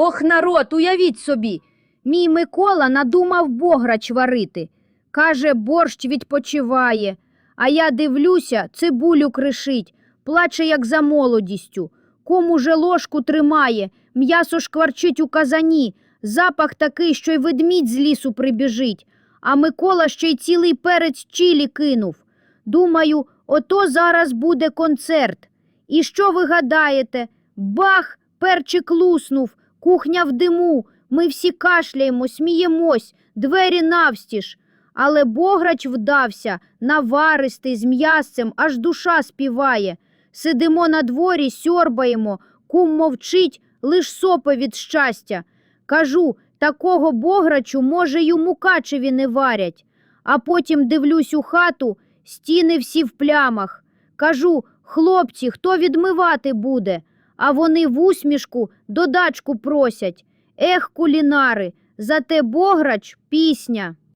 Ох, народ, уявіть собі. Мій Микола надумав бограч варити. Каже, борщ відпочиває. А я дивлюся, цибулю кришить, плаче, як за молодістю. Кому же ложку тримає, м'ясо шкварчить у казані, запах такий, що й ведмідь з лісу прибіжить. А Микола ще й цілий перець чилі кинув. Думаю, ото зараз буде концерт. І що ви гадаєте? Бах, перчик луснув, кухня в диму. Ми всі кашляємо, сміємось, двері навстіж. Але бограч вдався, наваристий, з м'ясцем, аж душа співає. Сидимо на дворі, сьорбаємо, кум мовчить, лиш сопе від щастя. Кажу, такого бограчу, може, й у Мукачеві не варять. А потім дивлюсь у хату, стіни всі в плямах. Кажу, хлопці, хто відмивати буде? А вони в усмішку додачку просять. Ех, кулінари, зате бограч пісня.